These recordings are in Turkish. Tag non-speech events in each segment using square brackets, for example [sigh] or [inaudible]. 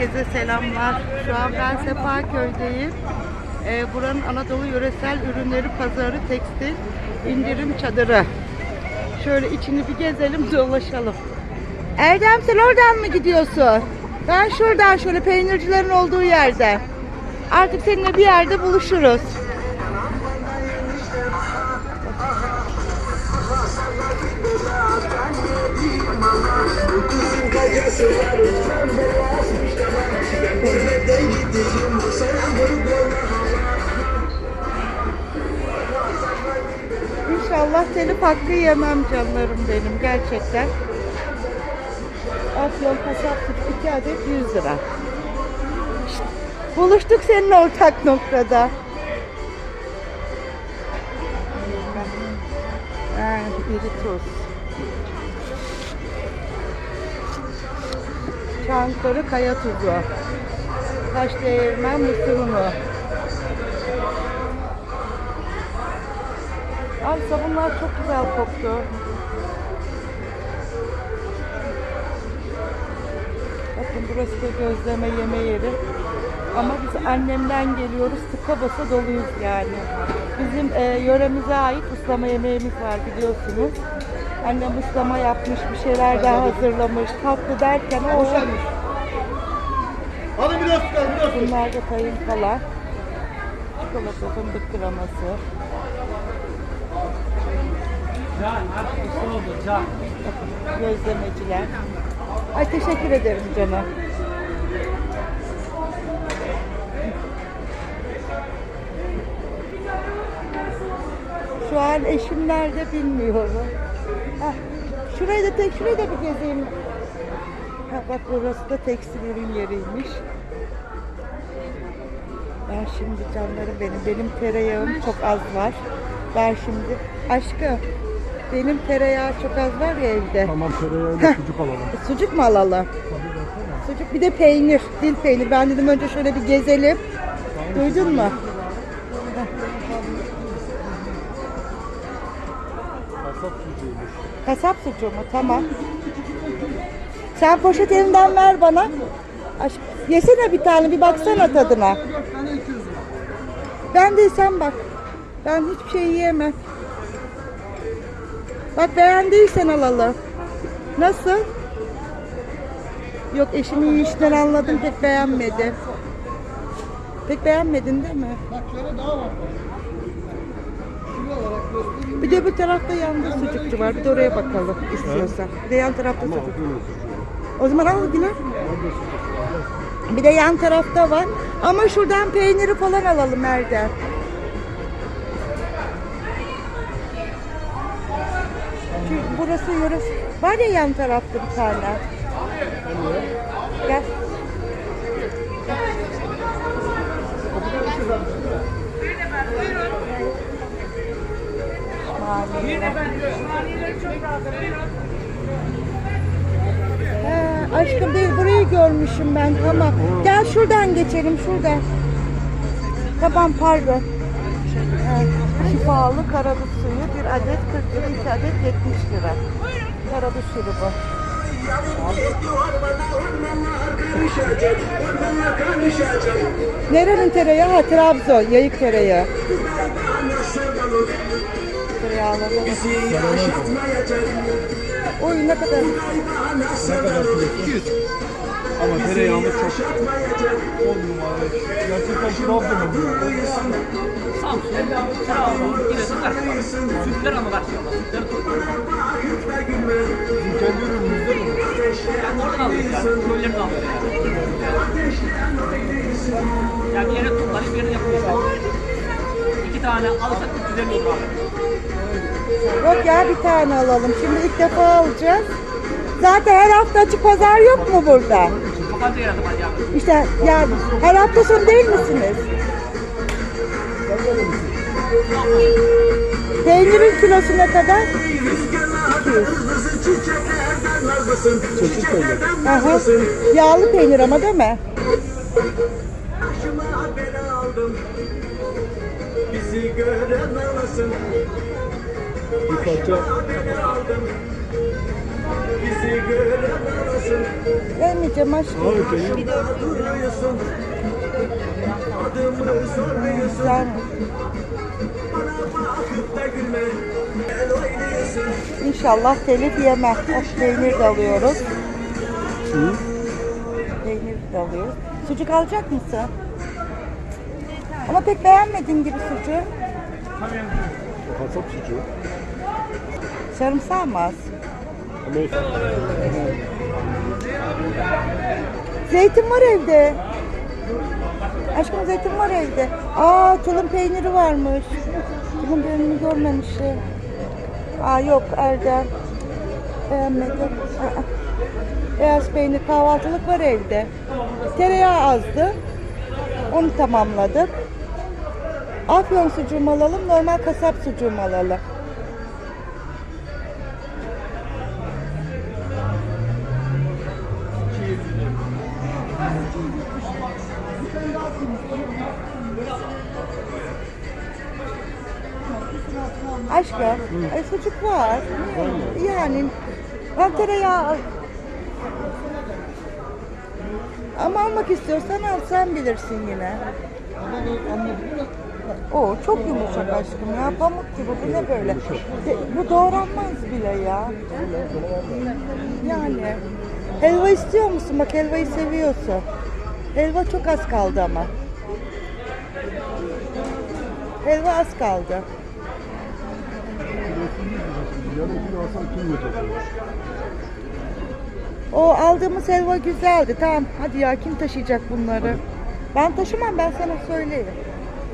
Herkese selamlar. Şu an ben Sefaköy'deyim. Ee, buranın Anadolu Yöresel Ürünleri Pazarı Tekstil indirim çadırı. Şöyle içini bir gezelim dolaşalım. Erdem sen oradan mı gidiyorsun? Ben şuradan şöyle peynircilerin olduğu yerde. Artık seninle bir yerde buluşuruz. İnşallah telif hakkı yemem canlarım benim gerçekten. Afyon kasaplık 2 adet 100 lira. Buluştuk senin ortak noktada. Ha, iri tuz. Çankırı kaya tuzu. Taş değirmen mısır unu. Ay sabunlar çok güzel koktu. Bakın burası da gözleme yeme yeri. Ama biz annemden geliyoruz. Tıka basa doluyuz yani. Bizim e, yöremize ait ıslama yemeğimiz var biliyorsunuz. Annem ıslama yapmış, bir şeyler daha hazırlamış. Tatlı derken o olmuş. Hadi biraz çıkar, biraz. Bunlar da kayın falan. Çikolata, fındık kreması. Can artık usta oldu can. Bakın gözlemeciler. Ay teşekkür ederim canım. Şu an eşim nerede bilmiyorum. Hah, şurayı da tek şurayı da bir gezeyim. Ha, bak burası da tekstil yeriymiş. Ben şimdi canlarım benim. Benim tereyağım çok az var. Ben şimdi aşkım benim tereyağı çok az var ya evde. Tamam tereyağıyla sucuk alalım. Sucuk mu alalım? Sucuk bir de peynir, dil peynir. Ben dedim önce şöyle bir gezelim. Duydun mu? Kasap sucuğuymuş. Kasap sucuğu mu? Tamam. Sen poşet elinden ver bana. Aş Yesene bir tane, bir baksana tadına. Ben de sen bak. Ben hiçbir şey yiyemem. Bak beğendiysen alalım. Nasıl? Yok eşimin yiyişinden anladım pek beğenmedi. Pek beğenmedin değil mi? Bak şöyle daha var. Bir de bu tarafta yanda sucukçu var. Bir de oraya bakalım istiyorsan. Bir de yan tarafta sucuk. O zaman al yine. Bir de yan tarafta var. Ama şuradan peyniri falan alalım Erdem. Burası yöresi. Var ya yan tarafta bir tane. Gel. He, aşkım değil burayı görmüşüm ben tamam. Gel şuradan geçelim şuradan. Tamam pardon. Şifalı karadut suyu bir adet 40 lira, iki adet 70 lira. Karadut şurubu. Nerenin tereyağı? Ha, Trabzon, yayık tereyağı. Tereyağları. Oy ne kadar? Ne kadar kilosu? 200. Ama tereyağımız çok 10 numara. Gerçekten Trabzon'a. Samsun, Trabzon, Giresun var. Sütler ama var. Sütleri Bizim kendi ürünümüz değil mi? yani oradan alıyoruz yani. Köylerden alıyoruz yani. Yani bir yere toplanıp bir yere yapıyoruz. İki tane alırsak 350 olur abi. Yok ya bir tane alalım. Şimdi ilk defa alacağız. Zaten her hafta açık pazar yok mu burada? İşte yani her hafta sonu değil misiniz? Peynirin kilosu ne kadar? 200. Çeşit peynir. Aha. Yağlı peynir ama değil mi? Başıma bela aldım Bizi gören ağlasın Bir parça Bizi göremezsin Vermeyeceğim aşkım. Duruyorsun Adımı sormuyorsun Sen Bana bakıp da gülme Gel oynuyorsun inşallah telif yemem. Oh, peynir de alıyoruz. Peynir de alıyoruz. Sucuk alacak mısın? Ama pek beğenmediğin gibi sucuğu. Kasap sucuğu. Sarımsağı mı az? Zeytin var evde. Aşkım zeytin var evde. Aa tulum peyniri varmış. Tulum peynirini görmemişim. Aa yok Erdem. Beğenmedim. Beyaz peynir kahvaltılık var evde. Tereyağı azdı. Onu tamamladık. Afyon sucuğu mu alalım, normal kasap sucuğu mu alalım? Aşkım, ay sucuk var. Yani ben tereyağı ama almak istiyorsan al sen bilirsin yine. O çok yumuşak aşkım ya pamuk gibi bu ne böyle? De- bu doğranmaz bile ya. Yani helva istiyor musun? Bak helvayı seviyorsun. Helva çok az kaldı ama. Helva az kaldı. Yarım kilo alsam kim yiyecek? O aldığımız helva güzeldi. Tamam hadi ya kim taşıyacak bunları? Ben taşımam ben sana söyleyeyim.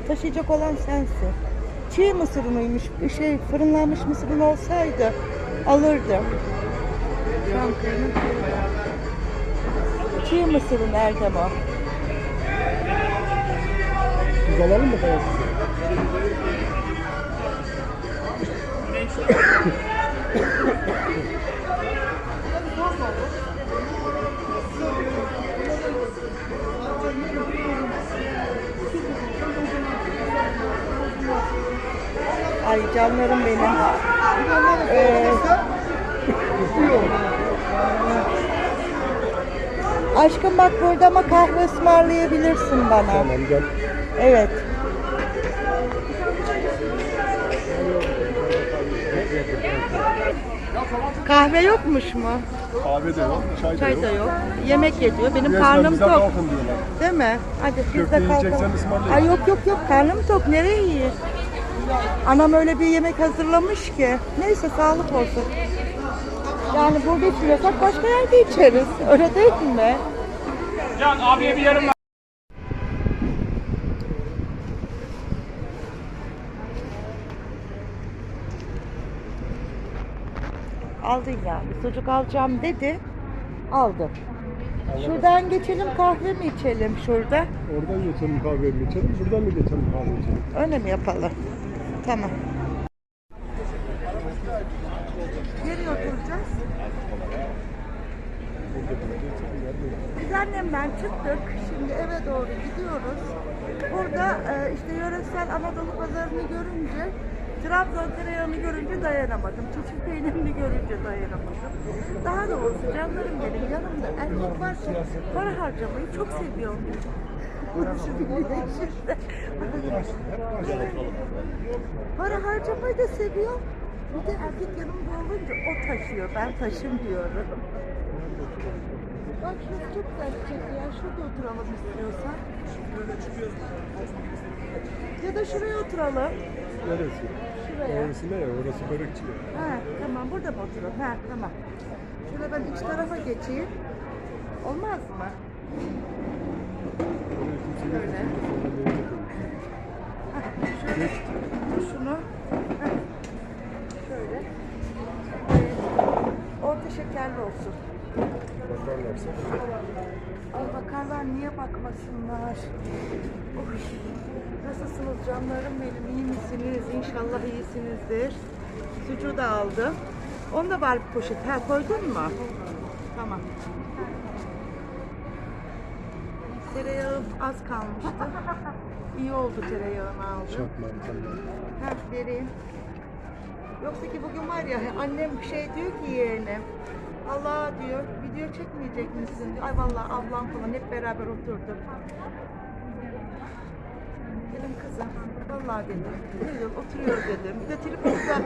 Taşıyacak olan sensin. Çiğ mısır mıymış? Bir şey fırınlanmış mısırın olsaydı alırdım. Çankırı'nın Çiğ mısırın Erdem o. Biz alalım mı kayası? Ay canlarım benim. Ee, [laughs] aşkım bak burada ama kahve ısmarlayabilirsin bana. Tamam gel. Evet. Kahve yokmuş mu? Kahve de yok, çay da Çay yok. da yok. Yemek yediyor. Benim Resmen karnım bize tok. kalkın diyorlar. Değil mi? Hadi biz Köfte de kalkalım. yiyeceksen ısmarlayın. Ay yok yok yok karnım tok. Nereye yiyeyim? Anam öyle bir yemek hazırlamış ki. Neyse sağlık olsun. Yani burada içmiyorsak başka yerde içeriz. Öyle değil mi? Can abiye bir yarım Aldın yani. Sucuk alacağım dedi. Aldım. Şuradan geçelim kahve mi içelim şurada? Oradan geçelim kahve mi içelim, buradan mı geçelim kahve içelim? Öyle mi yapalım? Tamam. Nereye oturacağız? Biz annemden çıktık. Şimdi eve doğru gidiyoruz. Burada e, işte yöresel Anadolu pazarını görünce, Trabzon tereyağını görünce dayanamadım. Çeçil peynirini görünce dayanamadım. Daha doğrusu canlarım benim yanımda erkek varsa para harcamayı çok seviyorum. Para harcamayı da seviyor. Bir de erkek yanımda olunca o taşıyor. Ben taşımıyorum. Bak şurası çok güzel çiçek ya. Şurada oturalım istiyorsan. Ya da şuraya oturalım. Neresi? Şuraya. Orası ne ya? Orası börekçi. Ha tamam burada mı oturalım? Ha tamam. Şöyle ben iç tarafa geçeyim. Olmaz mı? Oraya kimse Öyle. gelmesin. Hah, şöyle şunu. Hah, Şöyle. Evet. Orta şekerli olsun. Bakarlarsa. Ay bakarlar niye bakmasınlar? Oy. Nasılsınız canlarım benim? İyi misiniz? İnşallah iyisinizdir. Sucuğu da aldım. Onu da var bir poşet. Ha koydun mu? Tamam. Tereyağım az kalmıştı. İyi oldu tereyağını aldım. Çakma. Ha vereyim. Yoksa ki bugün var ya annem şey diyor ki yeğenim. Allah diyor video çekmeyecek misin? diyor. Ay vallahi ablam falan hep beraber oturduk. Dedim kızım vallahi dedim. Dedim oturuyoruz dedim. Bir de tripodu da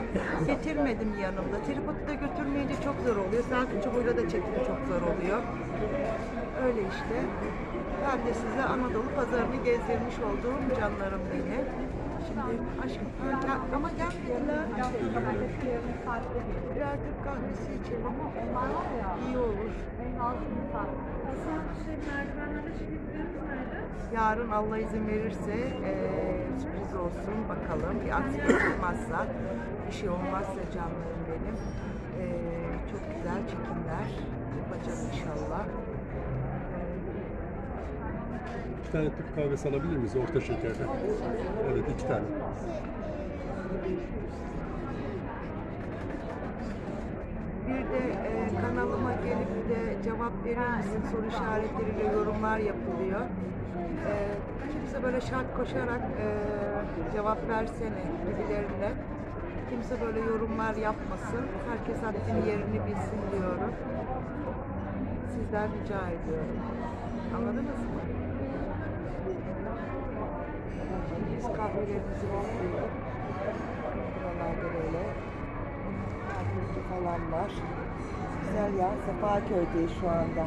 getirmedim yanımda. Tripodu da götürmeyince çok zor oluyor. Selfie çubuğuyla da çekim çok zor oluyor. Öyle işte. Ben de size Anadolu pazarını gezdirmiş olduğum canlarım beni. Şimdi aşkım ama gelmediler. Birer kahvesi içelim. Ama onlar var ya. İyi olur. Yarın Allah izin verirse eee, sürpriz olsun bakalım. Bir aksilik çıkmazsa, bir şey olmazsa canlarım benim. Eee, çok güzel çekimler yapacağım inşallah. İki tane Türk kahvesi alabilir miyiz orta şekerden? Evet iki tane. Bir de e, kanalıma gelip de cevap verir misin soru işaretleriyle yorumlar yapılıyor. E, kimse böyle şart koşarak e, cevap versene gibilerine. Kimse böyle yorumlar yapmasın. Herkes haddini yerini bilsin diyorum. Sizden rica ediyorum. Anladınız mı? Biz kahvelerimizi bekliyoruz. Buralarda böyle Kahveci falan var. Güzel ya. Sefaköy'deyiz şu anda.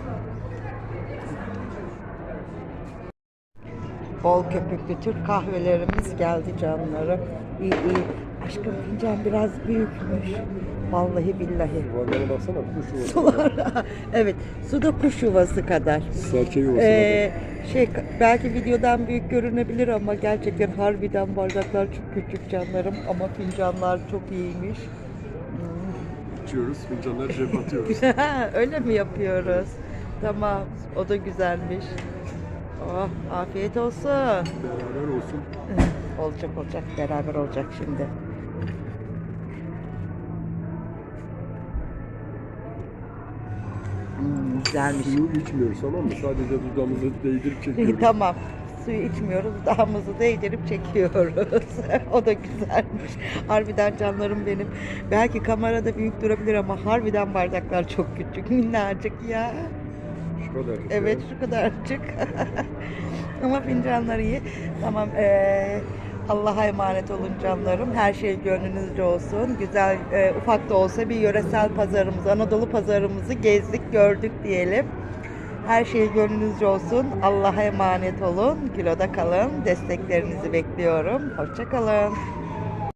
Bol köpüklü Türk kahvelerimiz geldi canlarım. İyi iyi. Aşkım fincan biraz büyükmüş. Vallahi billahi. Yuvarlara baksana kuş yuvası. Sular. [laughs] evet. Su da kuş yuvası kadar. Serçe yuvası. Ee, şey belki videodan büyük görünebilir ama gerçekten harbiden bardaklar çok küçük canlarım ama fincanlar çok iyiymiş. İçiyoruz, fincanları cebe [laughs] atıyoruz. [laughs] Öyle mi yapıyoruz? Tamam. O da güzelmiş. Oh, afiyet olsun. Beraber olsun. [laughs] olacak olacak. Beraber olacak şimdi. Hmm, güzelmiş. Suyu içmiyoruz tamam mı? Sadece dudağımızı değdirip çekiyoruz. tamam. Suyu içmiyoruz, dağımızı değdirip çekiyoruz. [laughs] o da güzelmiş. Harbiden canlarım benim. Belki kamerada büyük durabilir ama harbiden bardaklar çok küçük, minnacık ya. Şu kadar. Evet şu kadarcık. [laughs] Ama fincanlar iyi. Tamam eee, Allah'a emanet olun canlarım. Her şey gönlünüzce olsun. Güzel eee, ufak da olsa bir yöresel pazarımız, Anadolu pazarımızı gezdik, gördük diyelim. Her şey gönlünüzce olsun. Allah'a emanet olun. Kiloda kalın. Desteklerinizi bekliyorum. Hoşçakalın.